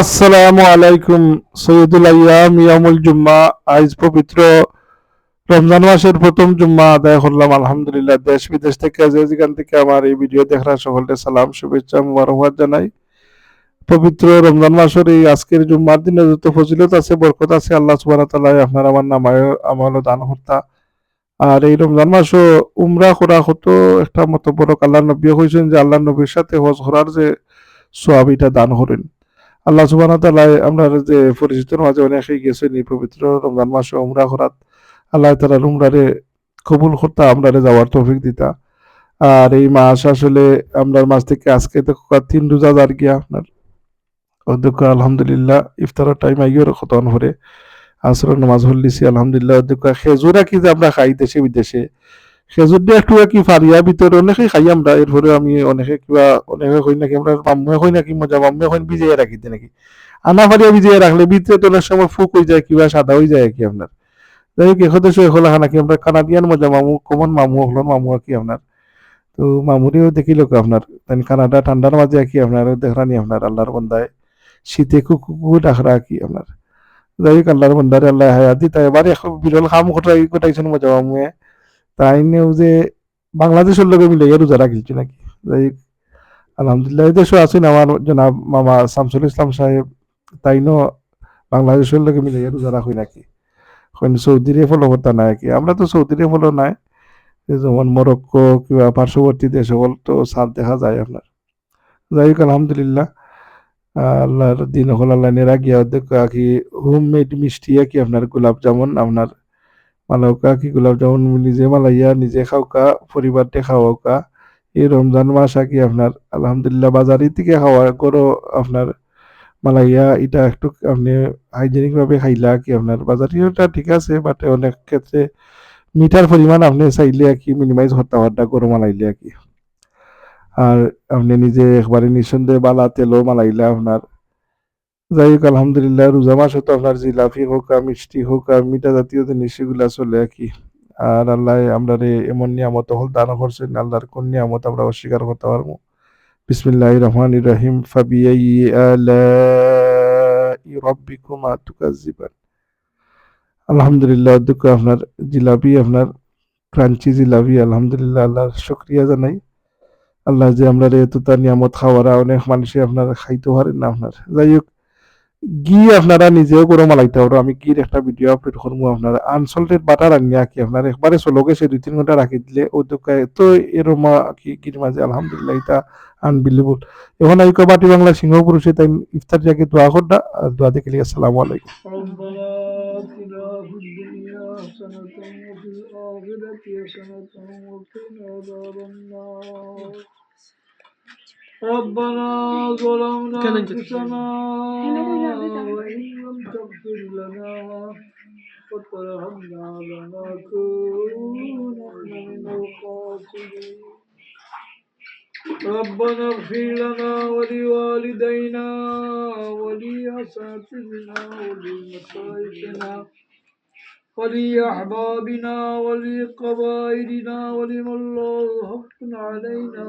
আসসালামু আলাইকুম, সৈয়দুল আইয়াম ইয়ামুল জুম্মা। আজ পবিত্র রমজান মাসের প্রথম জুম্মা আদায় করলাম, আলহামদুলিল্লাহ। দেশ বিদেশ থেকে যে যেখান থেকে আমার এই ভিডিও দেখার সকলকে সালাম, শুভেচ্ছা, মুবারকবাদ জানাই। পবিত্র রমজান মাসের এই আজকের জুম্মার দিনে যত ফজিলত আছে, বরকত আছে, আল্লাহ সুবহানাহু ওয়া আপনার আমার নামায় আমল দান করতা। আর এই রমজান মাসও উমরা করা কত একটা মত বড় আল্লাহ নবী কইছেন যে আল্লাহ নবীর সাথে হজ করার যে সোয়াব, এটা দান করেন। আল্লাহ তাআলা আমরা যে পরিচিতর মাঝে অনেকেই গেছেন এই পবিত্র রমজান মাসে উমরা করাত, আল্লাহ তাআলা উমরারে কবুল করতা আমরারে যাওয়ার তৌফিক দিতা। আর এই মাস আসলে আমরার মাস থেকে আজকে তো তিন রোজা যার গিয়া আপনার অধ্যক্ষ আলহামদুলিল্লাহ ইফতারের টাইম আইয়র খতন করে আসরের নামাজ হল্লিছি আলহামদুলিল্লাহ। অধ্যক্ষ খেজুরা কি যে আমরা খাই দেশে বিদেশে। খেজুর দিয়ে একটু কি ফারিয়া ভিতরে অনেকে খাই আমরা, এরপরে আমি অনেকে কিবা, অনেকে কই নাকি, আমরা মাম্মুয়ে কই নাকি মজা মাম্মুয়ে কই ভিজিয়ে রাখি দিয়ে নাকি। আনা ফারিয়া ভিজিয়ে রাখলে ভিতরে তো অনেক সময় ফুক হয়ে যায়, কিবা সাদা হয়ে যায় কি আপনার। যাই হোক এখতে সে হলো নাকি আমরা কানাডিয়ান মজা, মামু কমন মামু হলো মামু কি আপনার। তো মামুরিও দেখিল আপনার তাই কানাডা ঠান্ডার মাঝে কি আপনার দেখরানি আপনার, আল্লাহর বন্দায়। শীতে কুকু ডাকরা কি আপনার। যাই হোক আল্লাহর বন্দারে আল্লাহ হায়াতি তাই এবার এখন বিরল কাম ঘটাই ঘটাইছেন মজা মামুয়ে তাই নিয়েও যে বাংলাদেশের লোকে মিলে রোজা রাখিছি নাকি? আলহামদুলিল্লাহ দেশও আছেন আমার জনাব মামা শামসুল ইসলাম সাহেব, তাই নো বাংলাদেশের লোকে মিলে রোজা রাখি নাকি? এখন সৌদিরে ফলো করতে নাই কি? আমরা তো সৌদিরে ফলো নাই। যেমন মরক্কো কিংবা পার্শ্ববর্তী দেশ সকল তো সার দেখা যায় আপনার। যাই হোক, আলহামদুলিল্লাহ, আল্লাহর দিন হল আল্লাহ নেরা গিয়া দেখো হোম মেড মিষ্টি কি আপনার গোলাপ জামুন আপনার মালাউকা কি গোলাপ জামুন নিজে মালাইয়া, নিজে খাওকা, পরিবারতে খাওয়াকা এই রমজান মাস কি আপনার, আলহামদুলিল্লাহ, বাজারি থেকে খাওয়া করো আপনার মালাইয়া, এটা একটু আপনি হাইজেনিক ভাবে খাইলা কি আপনার। বাজারিটা ঠিক আছে বাট অনেক ক্ষেত্রে মিঠার পরিমাণ আপনি চাইলে আর কি মিনিমাইজ করতে পারটা গরম মালাইলে আর কি আর আপনি নিজে একবারে নিঃসন্দেহে বালা তেলও মালাইলে আপনার যাই হোক আলহামদুলিল্লাহ, রোজা মাসে তো আপনার জিলাপি হোক মিষ্টি হোক মিঠা জাতীয় জিনিস সেগুলা চলে কি আর আল্লাহ, আমরা এমন নিয়ামত হল দান করছেন আল্লাহর কোন নিয়ামত আমরা অস্বীকার করতে পারব? বিসমিল্লাহ রহমান রহিম। ফাবিয়াই আলাই রব্বিকুমা তুকাজ্জিবান আলহামদুলিল্লাহ অধ্যক্ষ আপনার জিলাপি, আপনার ক্রাঞ্চি জিলাপি, আলহামদুলিল্লাহ, আল্লাহর শুক্রিয়া জানাই। আল্লাহ যে আমরা এতটা নিয়ামত খাওয়ারা অনেক মানুষই আপনার খাইতে পারেন না আপনার। যাই হোক ঘি আপনারা নিজেও করে মালাইতে পারো। আমি গির একটা ভিডিও আপলোড করব আপনার। আনসল্টেড বাটার আনি কি? আপনার একবারে চলকে সে দুই তিন ঘণ্টা রাখি দিলে ও তো এত এরমা কি গির মাঝে, আলহামদুলিল্লাহ, এটা আনবিলিবল এখন এই বাটি বাংলা সিংহ পুরুষে, তাই ইফতার জাগে দোয়া করডা আর দোয়া দেখে লিখে আসসালামু আলাইকুম। ربنا ظلمنا أنفسنا وإن لم تغفر لنا وترحمنا لنكونن من الخاسرين. ربنا اغفر لنا ولوالدينا ولأساتذتنا ولمشايخنا ولأحبابنا ولقبائلنا ولمن له حق علينا.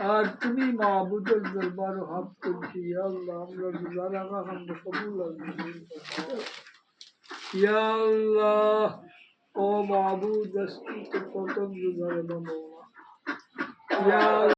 আর তুমি মাহবুদের দরবার হাত করছি আল্লাহ, আমরা রোজা রাখা আমরা কবুল আল্লাহ, ও মাহবুদ তো প্রথম বাবা। ইয়া